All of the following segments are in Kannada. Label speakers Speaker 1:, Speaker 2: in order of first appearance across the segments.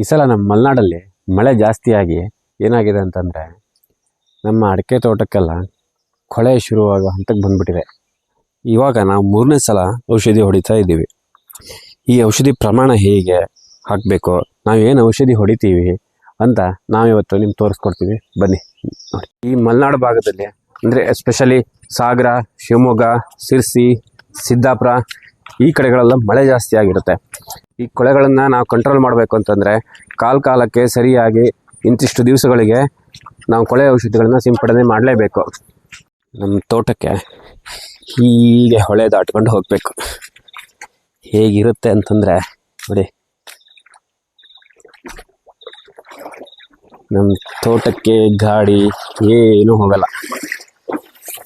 Speaker 1: ಈ ಸಲ ನಮ್ಮ ಮಲೆನಾಡಲ್ಲಿ ಮಳೆ ಜಾಸ್ತಿಯಾಗಿ ಏನಾಗಿದೆ ಅಂತಂದರೆ ನಮ್ಮ ಅಡಿಕೆ ತೋಟಕ್ಕೆಲ್ಲ ಕೊಳೆ ಶುರುವಾಗೋ ಹಂತಕ್ಕೆ ಬಂದುಬಿಟ್ಟಿದೆ. ಇವಾಗ ನಾವು ಮೂರನೇ ಸಲ ಔಷಧಿ ಹೊಡಿತಾ ಇದ್ದೀವಿ. ಈ ಔಷಧಿ ಪ್ರಮಾಣ ಹೇಗೆ ಹಾಕಬೇಕು, ನಾವು ಏನು ಔಷಧಿ ಹೊಡಿತೀವಿ ಅಂತ ನಾವಿವತ್ತು ನಿಮ್ಗೆ ತೋರಿಸ್ಕೊಡ್ತೀವಿ. ಬನ್ನಿ, ನೋಡಿ. ಈ ಮಲೆನಾಡು ಭಾಗದಲ್ಲಿ ಅಂದರೆ ಎಸ್ಪೆಷಲಿ ಸಾಗರ, ಶಿವಮೊಗ್ಗ ಸಿರ್ಸಿ ಸಿದ್ದಾಪುರ ಈ ಕಡೆಗಳೆಲ್ಲ ಮಳೆ ಜಾಸ್ತಿ ಆಗಿರುತ್ತೆ ಈ ಕೊಳೆಗಳನ್ನು ನಾವು ಕಂಟ್ರೋಲ್ ಮಾಡಬೇಕು ಅಂತಂದರೆ ಕಾಲ ಕಾಲಕ್ಕೆ ಸರಿಯಾಗಿ ಇಂತಿಷ್ಟು ದಿವಸಗಳಿಗೆ ನಾವು ಕೊಳೆ ಔಷಧಿಗಳನ್ನ ಸಿಂಪಡಣೆ ಮಾಡಲೇಬೇಕು. ನಮ್ಮ ತೋಟಕ್ಕೆ ಹೀಗೆ ಹೊಳೆ ದಾಟ್ಕೊಂಡು ಹೋಗಬೇಕು. ಹೇಗಿರುತ್ತೆ ಅಂತಂದರೆ, ನೋಡಿ. ನಮ್ಮ ತೋಟಕ್ಕೆ ಗಾಡಿ ಏನೂ ಹೋಗಲ್ಲ.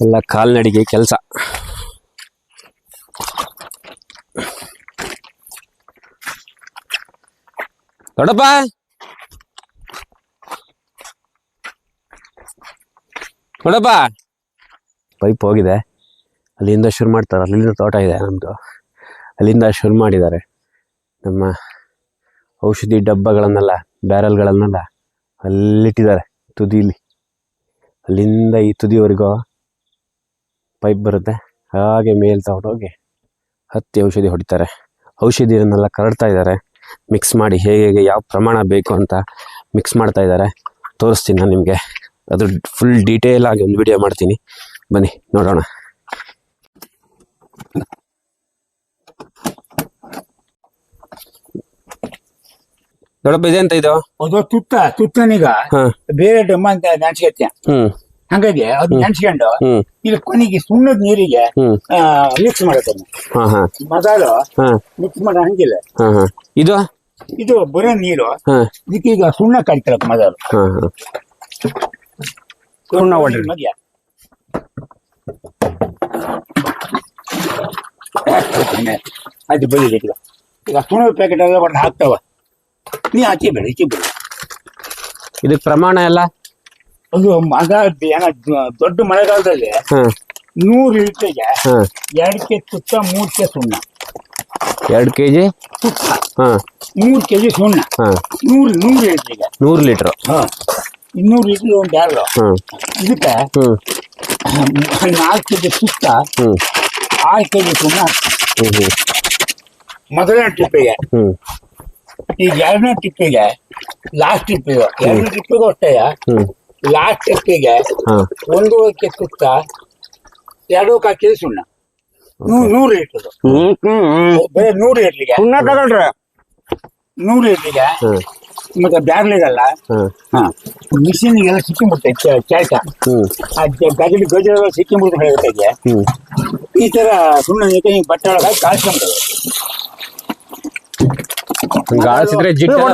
Speaker 1: ಎಲ್ಲ ಕಾಲ್ನಡಿಗೆ ಕೆಲಸ. ದೊಡ್ಡಪ್ಪ ದೊಡ್ಡಪ್ಪ ಪೈಪ್ ಹೋಗಿದೆ. ಅಲ್ಲಿಂದ ಶುರು ಮಾಡ್ತಾರೆ. ಅಲ್ಲಿಂದ ತೋಟ ಇದೆ ನಮ್ಮದು ಅಲ್ಲಿಂದ ಶುರು ಮಾಡಿದ್ದಾರೆ. ನಮ್ಮ ಔಷಧಿ ಡಬ್ಬಗಳನ್ನೆಲ್ಲ, ಬ್ಯಾರಲ್ಗಳನ್ನೆಲ್ಲ ಅಲ್ಲಿಟ್ಟಿದ್ದಾರೆ ತುದಿಲಿ. ಅಲ್ಲಿಂದ ಈ ತುದಿವರೆಗೂ ಪೈಪ್ ಬರುತ್ತೆ. ಹಾಗೆ ಮೇಲೆ ತಗೊಂಡೋಗಿ ಹತ್ತಿ ಔಷಧಿ ಹೊಡಿತಾರೆ. ಔಷಧಿಯನ್ನೆಲ್ಲ ಕರಡ್ತಾ ಇದ್ದಾರೆ. ಮಿಕ್ಸ್ ಮಾಡಿ ಹೇಗೆ ಹೇಗೆ ಯಾವ ಪ್ರಮಾಣ ಬೇಕು ಅಂತ ಮಿಕ್ಸ್ ಮಾಡ್ತಾ ಇದ್ದಾರೆ. ತೋರಿಸ್ತೀನಿ ನಾನು ನಿಮಗೆ. ಅದ್ರ ಫುಲ್ ಡೀಟೇಲ್ ಆಗಿ ಒಂದು ವಿಡಿಯೋ ಮಾಡ್ತೀನಿ. ಬನ್ನಿ ನೋಡೋಣ. ದೊಡ್ಡಪ್ಪ ಇದೆ ಅಂತ ಇದು?
Speaker 2: ಅದು ತುತ್ತ ತುತ್ತನೀಗ. ಬೇರೆ ಡಮ್ಮ ಅಂತ ನಾಚಿಕೆ
Speaker 1: ಹ್ಮ್.
Speaker 2: ಹಂಗಾಗಿ ಅದು ನೆನ್ಸ್ಕೊಂಡು ಇಲ್ಲಿ ಕೊನೆಗೆ ಸುಣ್ಣದ ನೀರಿಗೆ ಮಿಕ್ಸ್ ಮಾಡುತ್ತೆ
Speaker 1: ಹಾ ಹಾ.
Speaker 2: ಮೊದಲು
Speaker 1: ಹಾ.
Speaker 2: ಮಿಕ್ಸ್ ಮಾಡೋ ಹಂಗಿಲ್ಲ.
Speaker 1: ಹಾ ಹಾ. ಇದು?
Speaker 2: ಇದು ಬರೋ ನೀರು.
Speaker 1: ಹಾ.
Speaker 2: ಇದಕ್ಕೀಗ ಸುಣ್ಣ ಕಡಿತಾರಪ್ಪ ಮಸಾಲು.
Speaker 1: ಹಾ ಹಾ.
Speaker 2: ಸುಣ್ಣ ಹೊಡ್ರಿ ಮಧ್ಯ. ಅದು ಬರೀ ಈಗ ಈಗ ಸುಣ್ಣದ ಪ್ಯಾಕೆಟ್ ಎಲ್ಲ ಒಟ್ಟು ಹಾಕ್ತಾವ. ನೀ ಆಚೆ ಬೇಡ ಈಚೆ ಬೇಡ.
Speaker 1: ಇದಕ್ಕೆ ಪ್ರಮಾಣ ಎಲ್ಲ?
Speaker 2: ಅದು ಮಗ ಏನ ದೊಡ್ಡ ಮಳೆಗಾಲದಲ್ಲಿ
Speaker 1: ಹಾ.
Speaker 2: ನೂರು ಲೀಟ್ರಿಗೆ
Speaker 1: ಹಾ.
Speaker 2: ಎರಡು ಕೆ ತುತ್ತ ಮೂರು ಕೆ ಸುಣ್ಣ.
Speaker 1: ಎರಡು ಕೆ ಜಿ?
Speaker 2: ತುತ್ತ.
Speaker 1: ಹಾ.
Speaker 2: ಮೂರು ಕೆ ಜಿ ಸುಣ್ಣ.
Speaker 1: ಹಾ.
Speaker 2: ನೂರು ನೂರು ಲೀಟ್ರಿಗೆ.
Speaker 1: ನೂರು ಲೀಟ್ರು.
Speaker 2: ಹಾ. ಇನ್ನೂರು ಲೀಟ್ರ್ ಒಂದು ಬ್ಯಾರಲ್ ಇದಕ್ಕೆ
Speaker 1: ಹ್ಮ್
Speaker 2: ನಾಲ್ಕು ಕೆ ಜಿ ತುತ್ತ ಆರು ಕೆ ಜಿ ಸುಣ್ಣ. ಮೊದಲನೇ ಟ್ರಿಪ್ಪಿಗೆ
Speaker 1: ಹ್ಮ್.
Speaker 2: ಈಗ ಎರಡನೇ ಟ್ರಿಪ್ಪಿಗೆ ಲಾಸ್ಟ್ ಟ್ರಿಪ್ಪಿಗೆ ಎರಡು ಟ್ರಿಪ್ಪಿಗೂ ಅಷ್ಟೇ. ಲಾಸ್ಟ್
Speaker 1: ಹಾ.
Speaker 2: ಒಂದೂವರೆ ಕೆ ತುತ್ತ ಎರಡು ಕಾಕಿ ಸುಣ್ಣ. ನೂರು ನೂರು ಲೀಟ್ರದು ಬರೀ ನೂರು ಲೀಟ್ರಿಗೆ
Speaker 1: ಸುಣ್ಣ ತಗೊಳ್ರಿ.
Speaker 2: ನೂರು ಲೀಟ್ರಿಗೆ
Speaker 1: ಹ್ಮ್
Speaker 2: ಮತ್ತೆ ಬ್ಯಾರ್ಲಿಗಲ್ಲ.
Speaker 1: ಹ್ಮ್
Speaker 2: ಹಾ. ಮಿಷಿನ್ಗೆಲ್ಲ ಸಿಕ್ಕಿಬಿಡುತ್ತೆ ಚಾಯ್ತ.
Speaker 1: ಹ್ಮ್.
Speaker 2: ಗಜಲಿ ಗಜಲ ಸಿಕ್ಕಿಬಿಡುತ್ತೆ ಹೇಳ್ತಾಗೆ
Speaker 1: ಹ್ಮ್.
Speaker 2: ಈ ತರ ಸುಮ್ಮನೆ ಜೊತೆ ಹಿಂಗೆ ಬಟ್ಟೆ ಒಳಗೆ
Speaker 1: ಕಾಯಿಸ್ಕೊಂಡು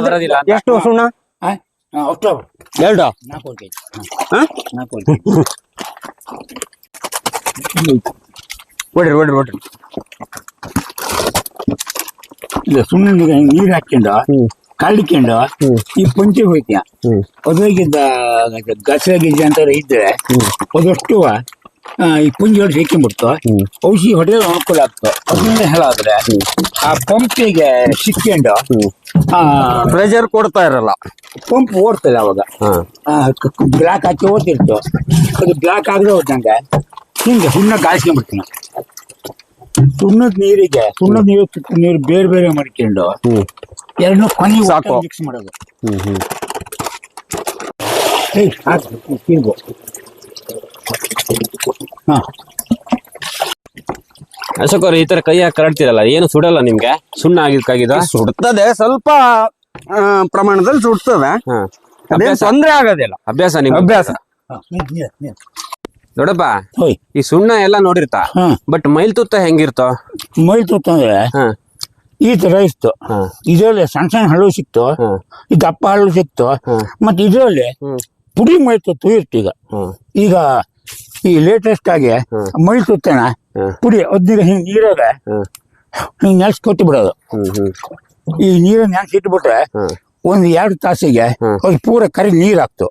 Speaker 1: ಬರೋದಿಲ್ಲ ಅಂತ.
Speaker 3: ಎಷ್ಟು ಸುಣ್ಣ?
Speaker 2: ಅಕ್ಟೋಬರ್
Speaker 3: ಎರಡು?
Speaker 2: ನಾಲ್ಕು ಕೆ
Speaker 3: ಹಾ?
Speaker 2: ನಾಲ್ಕು ಕೆ ಈಗ ಸುಮ್ಮನೆ ನೀರು ಹಾಕ್ಕೊಂಡು
Speaker 1: ಹ್ಮ್.
Speaker 2: ಕಳ್ಕೊಂಡು ಈ ಪಂಚೆ ಹೋಯ್ತೀಯ?
Speaker 1: ಹ್ಮ್.
Speaker 2: ಅದ್ರಾಗಿದ್ದ ಗಸ ಗಿಜ್ಜೆ ಅಂತ ಇದ್ರೆ ಅದಷ್ಟು ಆ, ಈ ಪುಂಜಿ ಹೊಡೆದು ಸಿಕ್ಕಿಬಿಡ್ತು. ಔಷಧಿ ಹೊಡೆಯೋದು ಅನುಕೂಲ ಆಗ್ತು. ಅದನ್ನೇ ಹೇಳಾದ್ರೆ ಆ ಪಂಪಿಗೆ ಸಿಕ್ಕೊಂಡು ಆ
Speaker 3: ಪ್ರೆಷರ್ ಕೊಡ್ತಾ ಇರಲ್ಲ.
Speaker 2: ಪಂಪ್ ಓಡ್ತದೆ ಅವಾಗ. ಬ್ಲಾಕ್ ಹಾಕಿ ಓದ್ತಿರ್ತು ಅದು ಬ್ಲಾಕ್ ಆಗದೆ ಹೋದಂಗೆ ಹಿಂಗೆ ಸುಣ್ಣ ಕಾಯಿಸ್ಕೊಂಡ್ಬಿಡ್ತೀನಿ. ಸುಣ್ಣದ ನೀರಿಗೆ ಸುಣ್ಣದ ನೀರು ನೀರು ಬೇರೆ ಬೇರೆ ಮಾಡ್ಕೊಂಡು
Speaker 1: ಎರಡು
Speaker 2: ಎರಡನ್ನೂ ಕೊನೆ
Speaker 3: ಸಾಕು.
Speaker 2: ಮಿಕ್ಸ್ ಮಾಡೋದು.
Speaker 1: ಹ್ಮ್ ಹ್ಮ್.
Speaker 2: ಏಯ್ ಹಾಕ್ಬೇಕು ತಿರ್ಗು. ಹಾ.
Speaker 1: ಅಶೋಕ್ ಅವ್ರು ಈ ತರ ಕೈ ಹಾಕಿ ಕರಡ್ತಿರಲ್ಲ ಏನು ಸುಡಲ್ಲ ನಿಮ್ಗೆ? ಸುಣ್ಣ ಆಗಿದ್ಕಾಗಿದ
Speaker 3: ಸುಡ್ತದೆ ಸ್ವಲ್ಪ ಆ, ಪ್ರಮಾಣದಲ್ಲಿ ಸುಡ್ತದೆ.
Speaker 1: ಹಾ.
Speaker 3: ಅದೇನ್
Speaker 1: ಅಭ್ಯಾಸ?
Speaker 3: ತೊಂದ್ರೆ ಆಗೋದಿಲ್ಲ.
Speaker 1: ಅಭ್ಯಾಸ ನಿಮ್
Speaker 3: ಅಭ್ಯಾಸ.
Speaker 1: ನೋಡಪ್ಪ
Speaker 2: ಹೋಯ್.
Speaker 1: ಈ ಸುಣ್ಣ ಎಲ್ಲ ನೋಡಿರ್ತಾ?
Speaker 2: ಹಾ.
Speaker 1: ಬಟ್ ಮೈಲ್ ತುತ್ತ ಹೆಂಗಿರ್ತೋ?
Speaker 2: ಮೈಲ್ ತುತ್ತಂದ್ರೆ
Speaker 1: ಹಾ.
Speaker 2: ಈ ತರ ಇತ್ತು.
Speaker 1: ಹಾ.
Speaker 2: ಇದರಲ್ಲಿ ಸಣ್ಣ ಸಣ್ಣ ಹಳ್ಳು ಸಿಕ್ತು.
Speaker 1: ಹಾ.
Speaker 2: ಈ ದಪ್ಪ ಹಳ್ಳು ಸಿಕ್ತು.
Speaker 1: ಹಾ.
Speaker 2: ಮತ್ತೆ ಇದರಲ್ಲಿ ಪುಡಿ ಮೈ ತುತ್ತು ಇತ್ತು ಈಗ. ಈಗ ಈ ಲೇಟೆಸ್ಟ್ ಆಗಿ
Speaker 1: ಮಳಿ
Speaker 2: ಮೈ
Speaker 1: ಹ್ಮ್
Speaker 2: ಪುಡಿ ಅದ್ನೀಗ ಹಿಂಗ್ ನೀರಾಗ ಹಿಂಗೆ ಕೊಟ್ಟು ಬಿಡೋದು. ಈ ನೀರನ್ನ ನೆನ್ಸಿ ಇಟ್ಬಿಟ್ರೆ ಒಂದ್ ಎರಡು ತಾಸಿಗೆ. ಅದು ಪೂರ ಕರಿ ನೀರ್ ಹಾಕ್ತು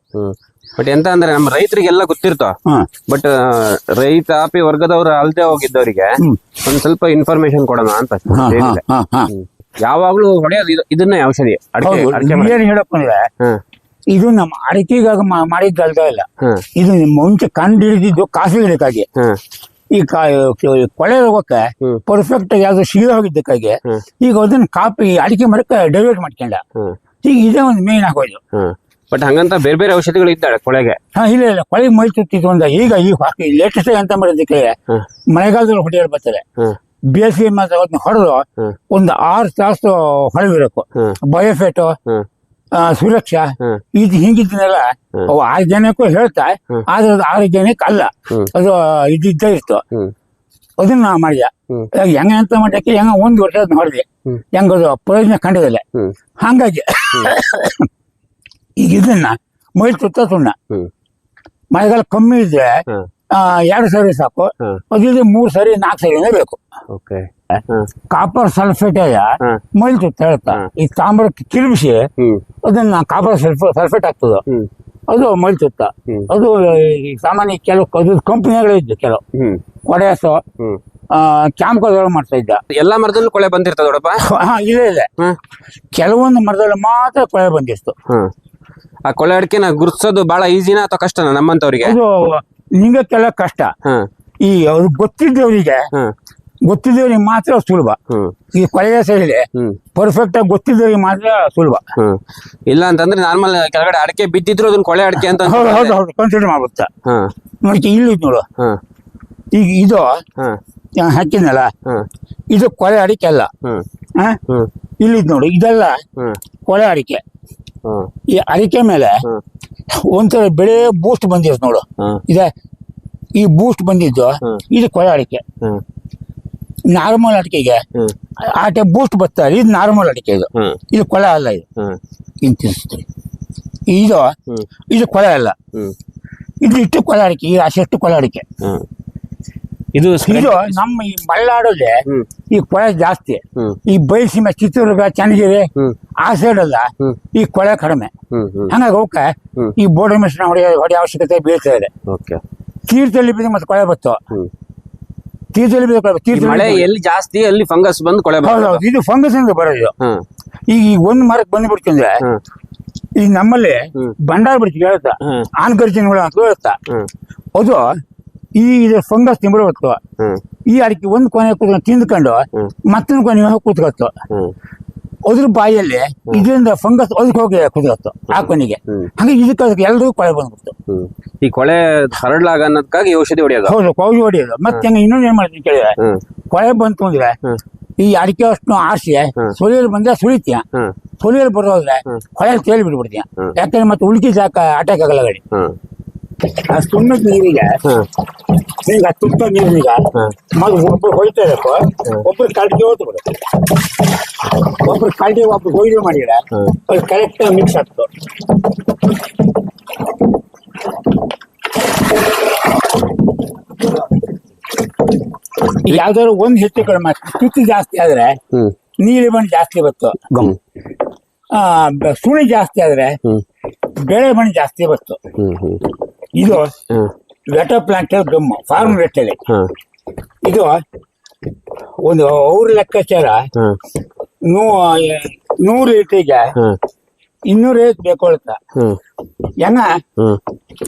Speaker 1: ಬಟ್ ಎಂತ ಅಂದ್ರೆ ನಮ್ಮ ರೈತರಿಗೆಲ್ಲ ಗೊತ್ತಿರ್ತಾವ
Speaker 2: ಬಟ್
Speaker 1: ಬಟ್ ರೈತಾಪಿ ವರ್ಗದವ್ರು ಅಲ್ದೆ ಹೋಗಿದ್ದವರಿಗೆ. ಒಂದ್ ಸ್ವಲ್ಪ ಇನ್ಫಾರ್ಮೇಶನ್ ಕೊಡೋಣ ಅಂತ. ಯಾವಾಗ್ಲೂ ಹೊಡೆಯೋದು ಇದನ್ನ ಔಷಧಿ. ಅಡಿಕೆ
Speaker 2: ಅಂದ್ರೆ
Speaker 1: ಹ್ಮ್
Speaker 2: ಇದು ನಮ್ಮ ಅಡಿಕೆಗಾಗ ಮಾಡಿದ್ದಲ್ದ ಇಲ್ಲ. ಇದು ಮುಂಚೆ ಕಂಡು ಹಿಡಿದಿದ್ದು ಕಾಫಿ ಗಿಡಕ್ಕಾಗಿ ಈ ಕೊಳೆ ರೋಗಕ್ಕೆ ಪರ್ಫೆಕ್ಟ್ ಆಗಿ ಯಾವ್ದು ಸಿಗದೆ ಹೋಗಿದ್ದಕ್ಕಾಗಿ ಈಗ ಅದನ್ನ ಕಾಪಿ ಅಡಿಕೆ ಮರಕ್ಕೆ ಡೈವರ್ಟ್ ಮಾಡ್ಕೊಂಡ. ಈಗ ಇದೇ ಒಂದು ಮೇನ್
Speaker 1: ಆಗೋದು. ಬಟ್ ಹಂಗಂತ ಬೇರೆ ಬೇರೆ ಔಷಧಿಗಳು ಇದ್ದಾಳೆ ಕೊಳೆಗೆ?
Speaker 2: ಹಾ ಇಲ್ಲ ಇಲ್ಲ. ಕೊಳೆ ಮೈ ತುತ್ತಿತ್ತು ಅಂತ ಈಗ ಈ ಲೇಟೆಸ್ಟ್ ಅಂತ ಮಾಡೋದಕ್ಕೆ ಮಳೆಗಾಲದಲ್ಲಿ ಹೊಡೆಯಲು ಬರ್ತಾರೆ ಬೇಸಿಗೆ ಮಾತ್ರ ಅದನ್ನ ಹೊಡೆದು ಒಂದು ಆರು ತಾಸು ಹೊಳಗಿರಬೇಕು ಬಯೋಫೆಟು
Speaker 1: ಹ್ಮ್
Speaker 2: ಸುರಕ್ಷಾ.
Speaker 1: ಹ್ಮ್
Speaker 2: ಇದು
Speaker 1: ಹಿಂಗಿದ್ನಲ್ಲ.
Speaker 2: ಅವು ಆರು ಜನಕ್ಕೂ ಹೇಳ್ತಾ. ಆದ್ರೆ ಅದು ಆರು ಜನಕ್ಕೆ ಅಲ್ಲ.
Speaker 1: ಹ್ಮ್
Speaker 2: ಅದು ಇದ್ದಿದ್ದೇ ಇತ್ತು.
Speaker 1: ಹ್ಮ್
Speaker 2: ಅದನ್ನ ನಾ ಮಾಡಿದೆ.
Speaker 1: ಹ್ಮ್.
Speaker 2: ಹೆಂಗ ಅಂತ ಮಾಡಕ್ಕೆ ಹೆಂಗ ಒಂದ್ ವರ್ಷ ನೋಡಿದೆ ಹೊಡೆದೆ
Speaker 1: ಹ್ಮ್.
Speaker 2: ಹೆಂಗ ಅದು ಪ್ರಯೋಜನ ಕಂಡದಲ್ಲ
Speaker 1: ಹ್ಮ್
Speaker 2: ಹಂಗಾಗಿ ಈಗ ಇದನ್ನ ಮೈಲ್ ಸುತ್ತ ಸುಣ್ಣ.
Speaker 1: ಹ್ಮ್
Speaker 2: ಮಳೆಗಾಲ ಕಮ್ಮಿ ಇದ್ರೆ
Speaker 1: ಹ್ಮ್
Speaker 2: ಆ, ಎರಡು ಸರಿ ಸಾಕು.
Speaker 1: ಹ್ಮ್
Speaker 2: ಮೂರು ಮೂರ್ ಸರಿ ನಾಲ್ಕು ಸರಿನೇ ಬೇಕು.
Speaker 1: ಓಕೆ.
Speaker 2: ಕಾಪರ್ ಸಲ್ಫೇಟ್ ಮೈಲ್ ಹೇಳ್ತಾ. ಈ ತಾಮ್ರ ಕಿಲ್ಬಿಸಿ ಅದನ್ನ ಕಾಪರ್ ಸಲ್ಫ ಸಲ್ಫೇಟ್ ಆಗ್ತದ. ಅದು ಮೈಲ್ ತುತ್ತ. ಅದು ಸಾಮಾನ್ಯ ಕೆಲವು ಕಂಪನಿಗಳು ಇದ್ದು ಕೆಲವು. ಕೊಡೆಸ ಕ್ಯಾಂಪ್ಗಳು ಮಾಡ್ತಾ ಇದ್ದ.
Speaker 1: ಎಲ್ಲಾ ಮರದಲ್ಲೂ ಕೊಳೆ ಬಂದಿರ್ತದ ನೋಡಪ್ಪ.
Speaker 2: ಹಾ ಇದೆ ಕೆಲವೊಂದು ಮರದಲ್ಲಿ ಮಾತ್ರ ಕೊಳೆ ಬಂದಿತ್ತು.
Speaker 1: ಆ ಕೊಳೆ ಅಡಿಕೆನ ಗುರ್ಸೋದು ಬಹಳ ಈಸಿನಾ ಅಥವಾ ಕಷ್ಟನಾ ನಮ್ಮಂತವ್ರಿಗೆ?
Speaker 2: ಅದು ನಿಂಗಕ್ಕೆಲ್ಲ ಕಷ್ಟ. ಈ ಅವ್ರಿಗೆ ಗೊತ್ತಿದ್ದವರಿಗೆ ಗೊತ್ತಿದ್ದವರಿಗೆ ಮಾತ್ರ ಸುಲಭ. ಈ ಕೊಳೆಯ
Speaker 1: ಸೈಡ್
Speaker 2: ಪರ್ಫೆಕ್ಟ್ ಆಗಿ ಗೊತ್ತಿದ್ದವ್ರಿಗೆ ಮಾತ್ರ ಸುಲಭ.
Speaker 1: ಹ್ಮ್. ಇಲ್ಲ ಅಂತಂದ್ರೆ ನಾರ್ಮಲ್ ಕೆಳಗಡೆ ಅಡಕೆ ಬಿದ್ದಿದ್ರು ಅದನ್ನ ಕೊಳೆ ಅಡಕೆ ಅಂತ
Speaker 2: ಹೌದು ಹೌದು ಹೌದು ಕನ್ಸಿಡರ್ ಮಾಡ್ಬಿಡ್ತಾ.
Speaker 1: ಹಾ.
Speaker 2: ನೋಡಿ ಇಲ್ಲಿ ನೋಡು. ಈಗ ಇದು
Speaker 1: ಹಾ.
Speaker 2: ನಾನ್ ಹಾಕಿದ್ನಲ್ಲ ಇದು ಕೊಳೆ ಅಡಿಕೆ ಅಲ್ಲ.
Speaker 1: ಹ್ಮ್. ಹ್ಮ್.
Speaker 2: ಇಲ್ಲಿದ್ ನೋಡು ಇದೆಲ್ಲ
Speaker 1: ಹ್ಮ್.
Speaker 2: ಕೊಳೆ ಅಡಿಕೆ.
Speaker 1: ಹ್ಮ್.
Speaker 2: ಈ ಅಡಿಕೆ ಮೇಲೆ
Speaker 1: ಹ್ಮ್.
Speaker 2: ಒಂಥರ ಬೆಳೆ ಬೂಸ್ಟ್ ಬಂದಿದೆ ನೋಡು.
Speaker 1: ಹ್ಮ್.
Speaker 2: ಇದೆ. ಈ ಬೂಸ್ಟ್ ಬಂದಿದ್ದು
Speaker 1: ಹ್ಮ್.
Speaker 2: ಇದು ಕೊಳೆ ಅಡಿಕೆ.
Speaker 1: ಹ್ಮ್.
Speaker 2: ನಾರ್ಮಲ್ ಅಡಿಕೆಗೆ
Speaker 1: ಆ
Speaker 2: ಆಟೆ ಬೂಸ್ಟ್ ಬರ್ತಾರೆ ಇದು ನಾರ್ಮಲ್ ಅಡಿಕೆ ಇದು. ಇದು ಕೊಳೆ ಅಲ್ಲ ಇದು.
Speaker 1: ಹಿಂಗೆ
Speaker 2: ತಿನ್ನಿಸ್ತೀವಿ. ಇದು ಇದು ಕೊಳೆ ಅಲ್ಲ. ಇದು ಇಷ್ಟು ಕೊಳೆ ಅಡಿಕೆ. ಈ ಅಷ್ಟು ಕೊಳೆ ಅಡಿಕೆ.
Speaker 1: ಇದು
Speaker 2: ಇದು ನಮ್ಮ ಈ ಮಲೆನಾಡಲ್ಲಿ ಈ ಕೊಳೆ ಜಾಸ್ತಿ. ಈ ಬಯಲಸೀಮೆ ಚಿತ್ರದುರ್ಗ ಚನ್ನಗಿರಿ ಆ ಸೈಡ್ ಅಲ್ಲ ಈ ಕೊಳೆ ಕಡಿಮೆ. ಹಂಗಾಗಿ ಅವಕ್ಕೆ ಈ ಬೋರ್ಡ್ ಮಿಶ್ರಣ ಹೊಡೆಯೋ ಹೊಡೆಯೋ ಅವಶ್ಯಕತೆ ಬೀಳ್ತಾ ಇದೆ.
Speaker 1: ಓಕೆ.
Speaker 2: ತೀರ್ಥದಲ್ಲಿ ಬಿದ್ದು ಮತ್ತೆ ಕೊಳೆ ಬತ್ತು. ಬಿದ್ದು ಕೊಳೆ
Speaker 1: ಮಳೆ ಎಲ್ಲಿ ಜಾಸ್ತಿ ಅಲ್ಲಿ ಫಂಗಸ್ ಬಂದು ಕೊಳೆ
Speaker 2: ಹೌದು
Speaker 1: ಬರ್ತದೆ
Speaker 2: ಇದು ಫಂಗಸ್ ಅಂತ ಬರೋದು.
Speaker 1: ಹ್ಮ್
Speaker 2: ಈಗ ಈ ಒಂದು ಮರಕ್ಕೆ ಬಂದ್ಬಿಡ್ತಂದ್ರೆ
Speaker 1: ಹ್ಮ್
Speaker 2: ಈಗ ನಮ್ಮಲ್ಲಿ
Speaker 1: ಹ್ಮ್.
Speaker 2: ಬಂಡಾರ ಬಿಡ್ತೀವಿ ಹೇಳ್ತಾ
Speaker 1: ಹ್ಮ್.
Speaker 2: ಆನ್ಕರ್ಜಿನ್ಗಳು ಅಂತ ಹೇಳ್ತಾ
Speaker 1: ಹ್ಮ್
Speaker 2: ಅದು ಈ ಇದು ಫಂಗಸ್
Speaker 1: ಹ್ಮ್
Speaker 2: ಈ ಅಡಿಕೆ ಒಂದು ಕೊನೆ ಕೂತ್ಕೊಂಡು ತಿಂದ್ಕೊಂಡು
Speaker 1: ಹ್ಮ್.
Speaker 2: ಮತ್ತೊಂದು ಕೊನೆ ಹೋಗಿ ಕೂತ್ಕೊತ್ತು
Speaker 1: ಹ್ಮ್
Speaker 2: ಅದ್ರ ಬಾಯಲ್ಲಿ ಇದರಿಂದ ಫಂಗಸ್ ಅದಕ್ಕೆ ಹೋಗಿ ಕೂತ್ಕೊತ್ತು ಆ ಕೊನೆಗೆ. ಹಂಗೆ ಇದಕ್ಕೆ ಅದಕ್ಕೆ ಎಲ್ರಿಗೂ ಕೊಳೆ ಬಂದ್ಬಿಡ್ತು.
Speaker 1: ಈ ಕೊಳೆ ಹರಡ್ಲಾಗ ಅನ್ನೋದಕ್ಕಾಗಿ ಔಷಧಿ ಹೊಡೆಯೋದು.
Speaker 2: ಹೌದು ಔಷಧಿ ಹೊಡೆಯೋದು. ಮತ್ತೆ ಹಂಗೆ ಇನ್ನೊಂದು ಏನ್ ಮಾಡ್ತೀನಿ ಕೇಳಿದ್ರೆ ಕೊಳೆ ಬಂತು ಅಂದ್ರೆ ಈ ಅಡಿಕೆ ಅಷ್ಟು ಆರಿಸಿ. ಸುಳಿಯಲ್ಲಿ ಬಂದ್ರೆ ಸುಳಿತೀಯ. ಸುಳಿಯಲ್ಲಿ ಬರೋದ್ರೆ. ಕೊಳೆ ತೇಲಿ
Speaker 1: ಬಿಡ್ಬಿಡ್ತೀಯ.
Speaker 2: ಯಾಕಂದ್ರೆ ಮತ್ತೆ ಉಳ್ಕಿ ಸಾಕ ಅಟ್ಯಾಕ್ ಆಗಲ್ಲ ಗಾಡಿ. ಆ ಸುಣ್ಣದ ನೀರಿಗೆ ಈಗ. ತುಪ್ಪ
Speaker 1: ನೀರಿಗ
Speaker 2: ಮಗ ಒಬ್ರು ಹೊಯ್ತಾ ಇರಬೇಕು ಒಬ್ರು ಕಾಲ್ಟಿಗೆ ಹೋದ್ ಬಿಡು ಒಬ್ರು ಕಾಲ್ಟಿಗೆ ಒಬ್ರು ಹೊಯ್ದು ಮಾಡಿದ್ರೆ
Speaker 1: ಹ್ಮ್.
Speaker 2: ಅದು ಕರೆಕ್ಟ್ ಮಿಕ್ಸ್ ಆಗ್ತು ಯಾವ್ದಾದ್ರು ಒಂದ್ ಹೆಚ್ಚು ಕಡಿಮೆ. ತುತ್ತು ಜಾಸ್ತಿ ಆದ್ರೆ ನೀರಿ ಬಣ್ಣ ಜಾಸ್ತಿ ಬತ್ತು.
Speaker 1: ಸುಣಿ
Speaker 2: ಆ ಸುಣಿ ಜಾಸ್ತಿ ಆದ್ರೆ ಬೆಳೆ ಬಣ್ಣ ಜಾಸ್ತಿ ಬತ್ತು. ಇದು
Speaker 1: ಹ್ಮ್.
Speaker 2: ವೆಟ ಪ್ಲಾಂಟ್ ಗಮ್ ಫಾರ್ಮ್ ವೆಟ್ಟಲ್ಲಿ ಇದು ಒಂದು ಅವ್ರ ಲೆಕ್ಕಾಚಾರ
Speaker 1: ನೂರ್
Speaker 2: ನೂ ನೂರು ಲೀಟ್ರಿಗೆ
Speaker 1: ಹ್ಮ್.
Speaker 2: ಇನ್ನೂರು ಐವತ್ತು ಬೇಕು ಅಂತ ಹೆಂಗ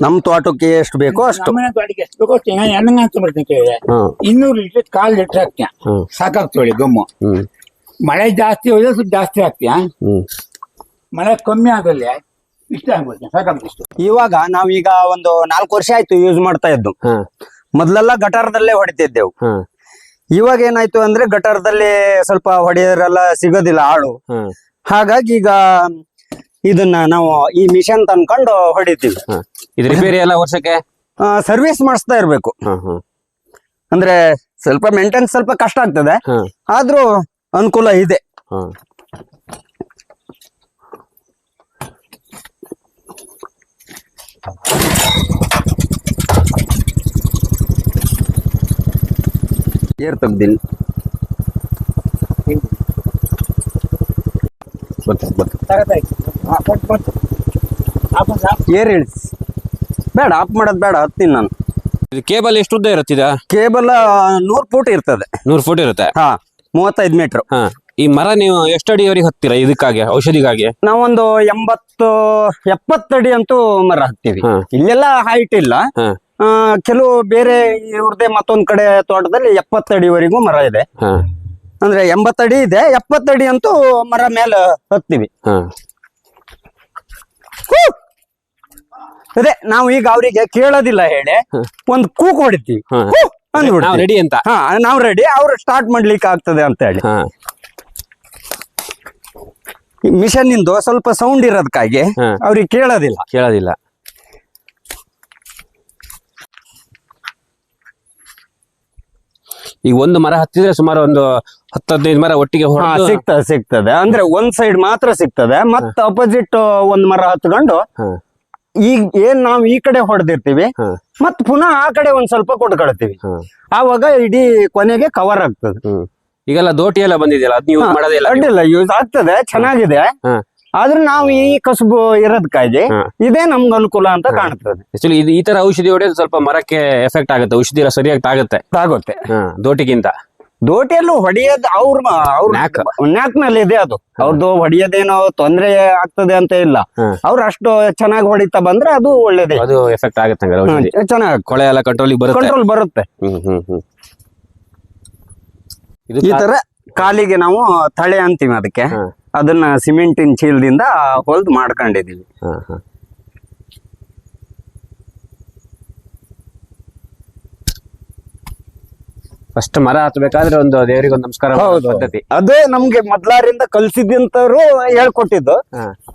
Speaker 3: ನಮ್ ತೋಟಕ್ಕೆ ಎಷ್ಟು ಬೇಕೋ ಅಷ್ಟು.
Speaker 2: ನಮ್ಮನೆ ತೋಟಕ್ಕೆ ಎಷ್ಟು ಬೇಕೋ ಅಷ್ಟು ಹೆಂಗ ಅಂತ ಬರ್ತೀನಿ ಕೇಳಿದೆ ಇನ್ನೂರು ಲೀಟರ್ ಕಾಲು ಲೀಟರ್ ಹಾಕ್ತೀಯ ಸಾಕಾಗ್ತೇಳಿ ಗಮ್ಮು. ಮಳೆ ಜಾಸ್ತಿ ಹೋದ್ರೆ ಸ್ವಲ್ಪ ಜಾಸ್ತಿ ಹಾಕ್ತೀಯ? ಮಳೆ ಕಮ್ಮಿ ಆಗಲ್ಲ ಇಷ್ಟ ಸಾಕಾಗ್ತಿಷ್ಟು
Speaker 3: ಇವಾಗ ನಾವೀಗ ಒಂದು ನಾಲ್ಕು ವರ್ಷ ಆಯ್ತು ಯೂಸ್ ಮಾಡ್ತಾ ಇದ್ದು. ಮೊದ್ಲೆಲ್ಲ ಗಟಾರದಲ್ಲೇ ಹೊಡಿತಿದ್ದೆವು. ಇವಾಗ ಏನಾಯ್ತು ಅಂದ್ರೆ ಗಟಾರದಲ್ಲಿ ಸ್ವಲ್ಪ ಹೊಡೆಯೋರೆಲ್ಲ ಸಿಗೋದಿಲ್ಲ ಆಳು ಹಾಗಾಗಿ ಈಗ ಇದನ್ನ ನಾವು ಈ ಮಿಷನ್ ತನ್ಕೊಂಡು ಹೊಡಿತೀವಿ.
Speaker 1: ಹ್ಮ್ ಇದು ರಿಪೇರಿ ಎಲ್ಲ ವರ್ಷಕ್ಕೆ?
Speaker 3: ಸರ್ವಿಸ್ ಮಾಡಿಸ್ತಾ ಇರ್ಬೇಕು.
Speaker 1: ಹ್ಮ್ ಹ್ಮ್
Speaker 3: ಅಂದ್ರೆ ಸ್ವಲ್ಪ ಮೇಂಟೆನ್ಸ್ ಸ್ವಲ್ಪ ಕಷ್ಟ ಆಗ್ತದೆ. ಆದ್ರೂ ಅನುಕೂಲ ಇದೆ. ಏರ್ ತೆಗ್ದಿಲ್ಲ ಏರ್ ಇಳಿಸ್. ಬೇಡ ಆಫ್ ಮಾಡೋದು ಬೇಡ ಹತ್ತೀನಿ ನಾನು.
Speaker 1: ಇದು ಕೇಬಲ್ ಎಷ್ಟು ಉದ್ದ ಇರುತ್ತಿದ
Speaker 3: ಕೇಬಲ್ ನೂರು ಫೂಟ್ ಇರ್ತದೆ.
Speaker 1: ನೂರು ಫೂಟ್ ಇರುತ್ತೆ?
Speaker 3: ಹಾ ಮೂವತ್ತೈದು ಮೀಟರ್.
Speaker 1: ಹಾ. ಈ ಮರ ನೀವು ಎಷ್ಟು ಅಡಿವರೆಗೆ ಹತ್ತಿರ ಇದಕ್ಕಾಗಿ ಔಷಧಿಗಾಗಿ
Speaker 3: ನಾವೊಂದು ಎಂಬತ್ತು ಎಪ್ಪತ್ತಡಿ ಅಂತೂ ಮರ ಹತ್ತೀವಿ
Speaker 1: ಹಾ.
Speaker 3: ಇಲ್ಲೆಲ್ಲ ಹೈಟ್ ಇಲ್ಲ
Speaker 1: ಹಾ.
Speaker 3: ಆ, ಕೆಲವು ಬೇರೆ ಇವ್ರದೇ ಮತ್ತೊಂದ್ ಕಡೆ ತೋಟದಲ್ಲಿ ಎಪ್ಪತ್ತಡಿವರೆಗೂ ಮರ ಇದೆ
Speaker 1: ಹಾ
Speaker 3: ಅಂದ್ರೆ ಎಂಬತ್ತಡಿ ಇದೆ ಎಪ್ಪತ್ತಡಿ ಅಂತೂ ಮರ ಮೇಲೆ ಹತ್ತೀವಿ
Speaker 1: ಹಾ
Speaker 3: ಹೂ! ಅದೇ ನಾವು ಈಗ ಅವರಿಗೆ ಕೇಳೋದಿಲ್ಲ ಹೇಳಿ ಒಂದ್ ಕೂಕ್ ಹೊಡಿತೀವಿ
Speaker 1: ಹಾ.
Speaker 3: ಹೂ!
Speaker 1: ನಾವು
Speaker 3: ಅಂದ್ಬಿಡ್ತೀವಿ.
Speaker 1: ರೆಡಿ ಅಂತ
Speaker 3: ಹಾ ನಾವು ರೆಡಿ ಅವ್ರು ಸ್ಟಾರ್ಟ್ ಮಾಡ್ಲಿಕ್ಕೆ ಆಗ್ತದೆ ಅಂತ ಹೇಳಿ
Speaker 1: ಹಾ
Speaker 3: ಮಿಷನ್ ಇಂದು ಸ್ವಲ್ಪ ಸೌಂಡ್ ಇರೋದಕ್ಕಾಗಿ. ಅವ್ರಿಗೆ ಕೇಳೋದಿಲ್ಲ.
Speaker 1: ಕೇಳೋದಿಲ್ಲ. ಈಗ ಒಂದು ಮರ ಹತ್ತಿದ್ರೆ ಸುಮಾರು ಒಂದು ಹತ್ತದೈದು ಮರ ಒಟ್ಟಿಗೆ
Speaker 3: ಸಿಗ್ತದೆ ಸಿಗ್ತದೆ. ಅಂದ್ರೆ ಒಂದ್ ಸೈಡ್ ಮಾತ್ರ ಸಿಗ್ತದೆ. ಮತ್ತ ಅಪೋಸಿಟ್ ಒಂದ್ ಮರ ಹತ್ಕೊಂಡು
Speaker 1: ಈ
Speaker 3: ಈಗ ಏನ್ ನಾವು ಈ ಕಡೆ ಹೊಡೆದಿರ್ತೀವಿ
Speaker 1: ಮತ್ತ
Speaker 3: ಮತ್ ಪುನಃ ಆ ಕಡೆ ಒಂದ್ ಸ್ವಲ್ಪ ಕೊಟ್ಕೊಳ್ತೀವಿ. ಆವಾಗ ಇಡೀ ಕೊನೆಗೆ ಕವರ್ ಆಗ್ತದೆ.
Speaker 1: ಈಗೆಲ್ಲ ದೋಟಿ ಎಲ್ಲ ಬಂದಿದೆಯಲ್ಲ ಅದ್ ಯೂಸ್ ಮಾಡೋದಿಲ್ಲ ನೀವು.
Speaker 3: ಅಡ್ಡಿಲ್ಲ ಯೂಸ್ ಆಗ್ತದೆ ಚೆನ್ನಾಗಿದೆ.
Speaker 1: ಹಾ.
Speaker 3: ಆದ್ರೆ ನಾವು ಈ ಕಸುಬು ಇರೋದಕ್ಕಾಗಿ
Speaker 1: ಹಾ.
Speaker 3: ಇದೇ ನಮ್ಗೆ ಅನುಕೂಲ ಅಂತ ಕಾಣ್ತದೆ.
Speaker 1: ಇದು ಈ ತರ ಔಷಧಿ ಹೊಡೆಯೋದು ಸ್ವಲ್ಪ ಮರಕ್ಕೆ ಎಫೆಕ್ಟ್ ಆಗುತ್ತೆ ಔಷಧಿ ಎಲ್ಲ ಸರಿಯಾಗಿ ತಾಗುತ್ತೆ.
Speaker 3: ಆಗುತ್ತೆ
Speaker 1: ಹಾ ದೋಟಿಗಿಂತ.
Speaker 3: ದೋಟಿಯಲ್ಲೂ ಹೊಡೆಯೋದು ಅವ್ರ ಅವ್ರ
Speaker 1: ನ್ಯಾಕ್.
Speaker 3: ನ್ಯಾಕ್ ಮೇಲೆ ಇದೆ ಅದು. ಅವ್ರದ್ದು ಹೊಡೆಯೋದೇನೋ ತೊಂದ್ರೆ ಆಗ್ತದೆ ಅಂತ ಇಲ್ಲ.
Speaker 1: ಹಾ.
Speaker 3: ಅವ್ರು ಅಷ್ಟು ಚೆನ್ನಾಗಿ ಹೊಡಿತಾ ಬಂದ್ರೆ ಅದು ಒಳ್ಳೇದೇ.
Speaker 1: ಅದು ಎಫೆಕ್ಟ್ ಆಗುತ್ತೆ ಹಂಗಾರೆ ಔಷಧಿ.
Speaker 3: ಚೆನ್ನಾಗಿ
Speaker 1: ಕೊಳೆ ಎಲ್ಲ ಕಂಟ್ರೋಲ್ ಬರುತ್ತೆ.
Speaker 3: ಕಂಟ್ರೋಲ್ ಬರುತ್ತೆ.
Speaker 1: ಹ್ಮ್ ಹ್ಮ್ ಹ್ಮ್.
Speaker 3: ಈ ತರ ಕಾಲಿಗೆ ನಾವು ತಳೆ ಅಂತೀವಿ ಅದಕ್ಕೆ. ಅದನ್ನ ಸಿಮೆಂಟಿನ ಚೀಲದಿಂದ ಹೊಲ್ದು ಮಾಡ್ಕೊಂಡಿದೀವಿ.
Speaker 1: ಫಸ್ಟ್ ಮರ ಹತ್ಬೇಕಾದ್ರೆ ಒಂದು ದೇವರಿಗೆ ಒಂದು ನಮಸ್ಕಾರ ಪದ್ಧತಿ.
Speaker 3: ಅದೇ ನಮ್ಗೆ ಮೊದ್ಲಾರಿಂದ ಕಲ್ಸಿದ್ದಂತವ್ರು ಹೇಳ್ಕೊಟ್ಟಿದ್ದು.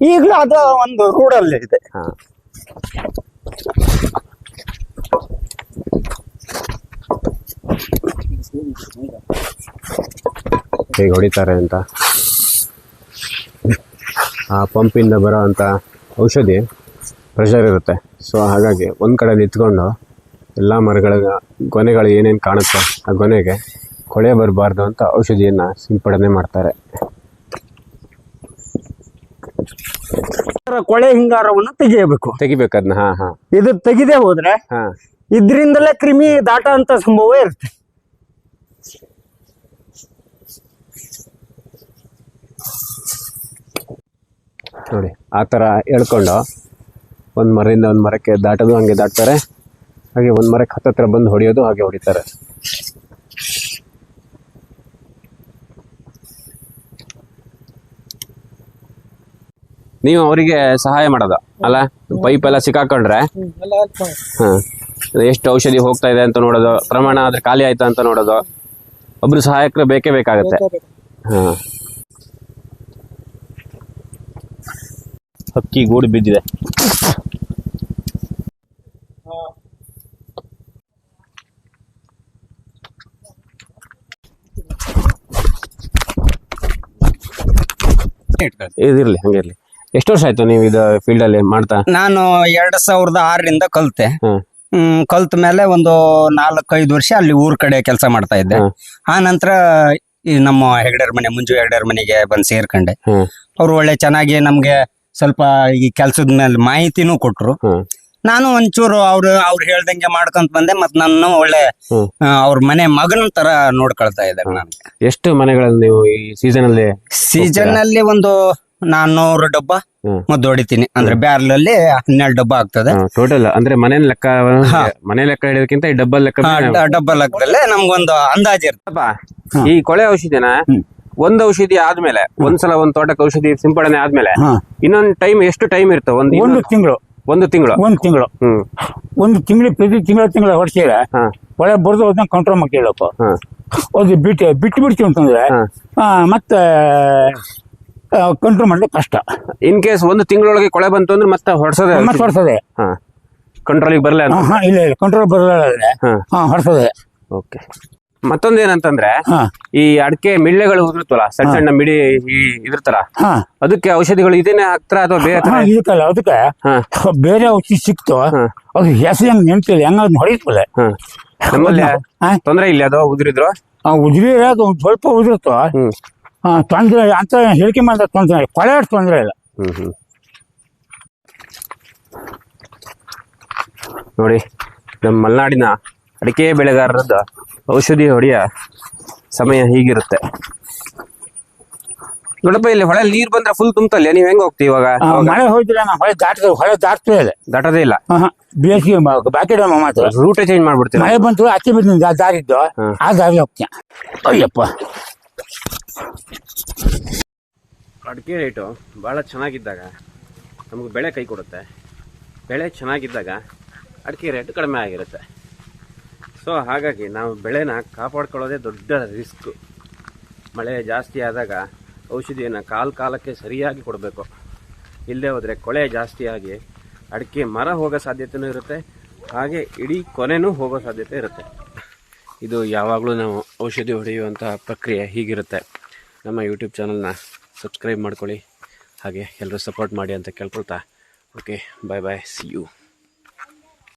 Speaker 3: ಈಗಲೂ ಅದು ಒಂದು ರೂಢಲ್ಲಿ ಇದೆ.
Speaker 1: ಹಾ. ಹೇಗೆ ಹೊಡಿತಾರೆ ಅಂತ. ಆ ಪಂಪಿಂದ ಬರೋ ಅಂಥ ಔಷಧಿ ಪ್ರೆಷರ್ ಇರುತ್ತೆ. ಸೊ ಹಾಗಾಗಿ ಒಂದು ಕಡೆ ನಿಂತ್ಕೊಂಡು ಎಲ್ಲ ಮರಗಳ ಗೊನೆಗಳು ಏನೇನು ಕಾಣುತ್ತೋ ಆ ಗೊನೆಗೆ ಕೊಳೆ ಬರಬಾರ್ದು ಅಂತ ಔಷಧಿಯನ್ನು ಸಿಂಪಡಣೆ ಮಾಡ್ತಾರೆ.
Speaker 3: ಕೊಳೆ ಹಿಂಗಾರವನ್ನು ತೆಗೆಯಬೇಕು.
Speaker 1: ತೆಗಿಬೇಕು ಹಾ ಹಾ ಹಾಂ.
Speaker 3: ಇದು ತೆಗಿದೇ ಹೋದ್ರೆ ಇದ್ರಿಂದಲೇ ಕ್ರಿಮಿ ದಾಟ ಅಂತ ಸಂಭವ ಇರುತ್ತೆ.
Speaker 1: ನೋಡಿ, ಆ ಥರ ಹೇಳ್ಕೊಂಡು ಒಂದು ಮರದಿಂದ ಒಂದು ಮರಕ್ಕೆ ದಾಟೋದು, ಹಂಗೆ ದಾಟ್ತಾರೆ. ಹಾಗೆ ಒಂದು ಮರಕ್ಕೆ ಹತ್ತತ್ರ ಬಂದು ಹೊಡೆಯೋದು, ಹಾಗೆ ಹೊಡಿತಾರೆ. ನೀವು ಅವರಿಗೆ ಸಹಾಯ ಮಾಡೋದು? ಅಲ್ಲ, ಪೈಪ್ ಎಲ್ಲ ಸಿಕ್ಕಾಕೊಂಡ್ರೆ? ಹಾಂ. ಎಷ್ಟು ಔಷಧಿ ಹೋಗ್ತಾ ಇದೆ ಅಂತ ನೋಡೋದು, ಪ್ರಮಾಣ ಆದ್ರೆ ಖಾಲಿ ಆಯ್ತಾ ಅಂತ ನೋಡೋದು, ಒಬ್ರು ಸಹಾಯಕರು ಬೇಕೇ ಬೇಕಾಗತ್ತೆ. ಹಾಂ. ಹಕ್ಕಿ ಗೂಡು ಬಿದ್ದಿದೆ. ಇದಿರ್ಲಿ ಹಂಗಿರ್ಲಿ ಎಷ್ಟು ವರ್ಷ ಆಯ್ತು ನೀವು ಇದು ಫೀಲ್ಡ್ ಅಲ್ಲಿ ಮಾಡ್ತಾ?
Speaker 3: ನಾನು ಎರಡ್ ಸಾವಿರದ ಆರರಿಂದ ಕಲ್ತೆ.
Speaker 1: ಹ್ಮ್
Speaker 3: ಕಲ್ತ ಮೇಲೆ ಒಂದು ನಾಲ್ಕೈದು ವರ್ಷ ಅಲ್ಲಿ ಊರ್ ಕಡೆ ಕೆಲಸ ಮಾಡ್ತಾ ಇದ್ದೆ. ಆ ನಂತರ ಈ ನಮ್ಮ ಹೆಗಡೆರ್ ಮನೆ ಮುಂಜು ಹೆಗಡೆರ್ ಮನೆಗೆ ಬಂದು ಸೇರ್ಕೊಂಡೆ. ಅವ್ರು ಒಳ್ಳೆ ಚೆನ್ನಾಗಿ ನಮ್ಗೆ ಸ್ವಲ್ಪ ಈ ಕೆಲ್ಸದ ಮೇಲೆ ಮಾಹಿತಿನೂ ಕೊಟ್ರು.
Speaker 1: ಹ್ಮ್.
Speaker 3: ನಾನು ಒಂಚೂರು ಅವ್ರು ಅವ್ರು ಹೇಳ್ದಂಗೆ ಮಾಡ್ಕೊಂತ ಬಂದೆ ಮತ್ ನನ್ನ ಒಳ್ಳೆ
Speaker 1: ಹ್ಮ್.
Speaker 3: ಅವ್ರ ಮನೆ ಮಗನ ತರ ನೋಡ್ಕೊಳ್ತಾ ಇದ್ದಾರೆ ನಾನು
Speaker 1: ಎಷ್ಟು ಮನೆಗಳಲ್ಲಿ ನೀವು ಈ ಸೀಸನ್ ಅಲ್ಲಿ
Speaker 3: ಸೀಸನ್ ಅಲ್ಲಿ ಒಂದು ನಾನ್ನೂರು ಡಬ್ಬ
Speaker 1: ಹ್ಮ್.
Speaker 3: ಮದ್ದು ಹೊಡಿತೀನಿ ಅಂದ್ರೆ ಬ್ಯಾರಲ್ ಅಲ್ಲಿ ಹನ್ನೆರಡು ಡಬ್ಬ ಆಗ್ತದೆ.
Speaker 1: ಟೋಟಲ್ ಅಂದ್ರೆ ಮನೆ ಲೆಕ್ಕ ಮನೆ ಲೆಕ್ಕ ಹಿಡಿಯೋದಕ್ಕಿಂತ ಈ ಡಬ್ಬಲ್ ಲೆಕ್ಕ
Speaker 3: ಆ,
Speaker 1: ಮೇಲೆ-
Speaker 3: ಡ- ಡಬ್ಬ ಲೆಕ್ಕದಲ್ಲೇ ನಮ್ಗೊಂದು ಅಂದಾಜ್ ಇರ್ತದೆ
Speaker 1: ಈ ಕೊಳೆ ಔಷಧಿನ ಒಂದ್ ಔಷಧಿ ಆದ್ಮೇಲೆ ಒಂದ್ಸಲ ಒಂದ್ ತೋಟಕ್ಕೆ ಔಷಧಿ ಸಿಂಪಡಣೆ ಆದ್ಮೇಲೆ
Speaker 2: ಹಾ.
Speaker 1: ಇನ್ನೊಂದ್ ಟೈಮ್ ಎಷ್ಟು ಟೈಮ್ ಇರ್ತವೆ ಒಂದ್
Speaker 2: ಒಂದು
Speaker 1: ಇನ್ನೊಂದ್-
Speaker 2: ತಿಂಗಳು.
Speaker 1: ಒಂದು ತಿಂಗಳು.
Speaker 2: ಒಂದು ತಿಂಗಳು.
Speaker 1: ಹ್ಮ್.
Speaker 2: ಒಂದು ತಿಂಗಳು ಪ್ರತಿ ತಿಂಗಳ ತಿಂಗಳ ಹೊಡ್ಸಿದ್ರೆ
Speaker 1: ಹಾ.
Speaker 2: ಒಳ್ಳೆ ಬರ್ದು ಅದನ್ನ ಕಂಟ್ರೋಲ್ ಮಾಡ್ಕೊಳ್ಳಪ್ಪ
Speaker 1: ಹಾ.
Speaker 2: ಅದು ಬಿಟ್ಟು ಬಿಟ್ಟು ಬಿಡ್ತೀವಿ ಅಂತಂದ್ರೆ
Speaker 1: ಹಾ.
Speaker 2: ಆ, ಮತ್ತೆ ಕಂಟ್ರೋಲ್ ಮಾಡ್ಲಿಕ್ಕೆ ಕಷ್ಟ.
Speaker 1: ಇನ್ ಕೇಸ್ ಒಂದು ತಿಂಗಳೊಳಗೆ ಕೊಳೆ ಬಂತು ಅಂದ್ರೆ ಮತ್ತೆ ಹೊಡ್ಸೋದೇ
Speaker 2: ಮತ್ತೆ ಹೊಡ್ಸದೆ.
Speaker 1: ಹಾ. ಕಂಟ್ರೋಲಿಗೆ ಬರಲ್ಲ
Speaker 2: ಹಾ ಇಲ್ಲ ಇಲ್ಲ ಕಂಟ್ರೋಲ್ ಬರಲ್ಲ
Speaker 1: ಹಾ.
Speaker 2: ಹಾ ಹೊಡ್ಸದೆ.
Speaker 1: ಓಕೆ ಮತ್ತೊಂದ್ ಏನಂತಂದ್ರೆ
Speaker 2: ಹಾ.
Speaker 1: ಈ ಅಡಕೆ ಮಿಳ್ಳೆಗಳು ಉದುರುತ್ತಲ್ಲ ಸಣ್ಣ ಸಣ್ಣ ಮಿಡಿ ಈ ಇದ್ರ ತರ
Speaker 2: ಹಾ.
Speaker 1: ಅದಕ್ಕೆ ಔಷಧಿಗಳು ಇದೇನೆ ಹಾಕ್ತಾರ ಅಥವಾ ಬೇರೆ ತರ?
Speaker 2: ಹಾ ಇದಕ್ಕಲ್ಲ ಅದಕ್ಕೆ
Speaker 1: ಹಾ.
Speaker 2: ಬೇರೆ ಔಷಧಿ ಸಿಕ್ತು. ಅದು ಹೆಸರು ಹೆಂಗ್ ನೆನ್ಪಿಲ್ಲ ಹೆಂಗ ಅದನ್ನ ಹೊಡಿತಲ್ಲ
Speaker 1: ನಮ್ಮಲ್ಲಿ
Speaker 2: ಹಾ.
Speaker 1: ತೊಂದ್ರೆ ಇಲ್ಲ ಅದು ಉದುರಿದ್ರು?
Speaker 2: ಆ ಉದ್ರಿ ಅದು ಒಂದ್ ಸ್ವಲ್ಪ ಉದುರುತ್ತೋ?
Speaker 1: ಹ್ಮ್.
Speaker 2: ಆ, ತೊಂದ್ರೆ ಅಂತ ಹೇಳಿಕೆ ಮಾಡಿದ ತೊಂದ್ರೆ ಇಲ್ಲ. ಕೊಳೆ ಅಷ್ಟು ತೊಂದ್ರೆ ಇಲ್ಲ.
Speaker 1: ಹ್ಮ್ ಹ್ಮ್. ನೋಡಿ ನಮ್ಮ ಮಲೆನಾಡಿನ ಅಡಿಕೆ ಬೆಳೆಗಾರರದ್ದು ಔಷಧಿ ಹೊಡೆಯ ಸಮಯ ಹೀಗಿರುತ್ತೆ. ನೋಡಪ್ಪ ಇಲ್ಲಿ ಹೊಳೆ ನೀರ್ ಬಂದ್ರೆ ಫುಲ್ ತುಂಬತಲ್ಲ? ನೀವ್ ಹೆಂಗ್ ಹೋಗ್ತೀವಿ ಇವಾಗ?
Speaker 2: ಆ, ಮಳೆ ಹೋಯ್ತಿಲ್ಲ ನಾ ಹೊಳೆ ದಾಟ ಹೊಳೆ ದಾಟ್ತೇ ಇಲ್ಲ
Speaker 1: ದಾಟದೇ ಇಲ್ಲ.
Speaker 2: ಆಹಾ, ಬೇಸಿಗೆ ಮ- ಬಾಕಿ ಡಾಮ್ ಮಾತ್ರ.
Speaker 1: ರೂಟೇ ಚೇಂಜ್ ಮಾಡ್ಬಿಡ್ತೀವಿ
Speaker 2: ಮಳೆ ಬಂತು ಅಚ್ಚಿ ಬಿದ್ದು
Speaker 1: ದಾರಿದ್ದು.
Speaker 2: ಆ ದಾರಿ ಹೋಗ್ತೀನಿ. ಅಯ್ಯಪ್ಪ.
Speaker 1: ಅಡಿಕೆ ರೇಟು ಭಾಳ ಚೆನ್ನಾಗಿದ್ದಾಗ ನಮಗೆ ಬೆಳೆ ಕೈ ಕೊಡುತ್ತೆ. ಬೆಳೆ ಚೆನ್ನಾಗಿದ್ದಾಗ ಅಡಿಕೆ ರೇಟ್ ಕಡಿಮೆ ಆಗಿರುತ್ತೆ. ಸೊ ಹಾಗಾಗಿ ನಾವು ಬೆಳೆನ ಕಾಪಾಡ್ಕೊಳ್ಳೋದೇ ದೊಡ್ಡ ರಿಸ್ಕ್. ಮಳೆ ಜಾಸ್ತಿ ಆದಾಗ ಔಷಧಿಯನ್ನು ಕಾಲು ಕಾಲಕ್ಕೆ ಸರಿಯಾಗಿ ಕೊಡಬೇಕು. ಇಲ್ಲದೆ ಹೋದರೆ ಕೊಳೆ ಜಾಸ್ತಿಯಾಗಿ ಅಡಿಕೆ ಮರ ಹೋಗೋ ಸಾಧ್ಯತೆಯೂ ಇರುತ್ತೆ. ಹಾಗೆ ಇಡೀ ಕೊನೆನೂ ಹೋಗೋ ಸಾಧ್ಯತೆ ಇರುತ್ತೆ. ಇದು ಯಾವಾಗಲೂ ನಾವು ಔಷಧಿ ಹೊಡೆಯುವಂಥ ಪ್ರಕ್ರಿಯೆ ಹೀಗಿರುತ್ತೆ. ನಮ್ಮ ಯೂಟ್ಯೂಬ್ ಚಾನಲ್ನ ಸಬ್ಸ್ಕ್ರೈಬ್ ಮಾಡ್ಕೊಳ್ಳಿ. ಹಾಗೆ ಎಲ್ಲರೂ ಸಪೋರ್ಟ್ ಮಾಡಿ ಅಂತ ಕೇಳ್ಕೊಳ್ತಾ. Okay bye bye see you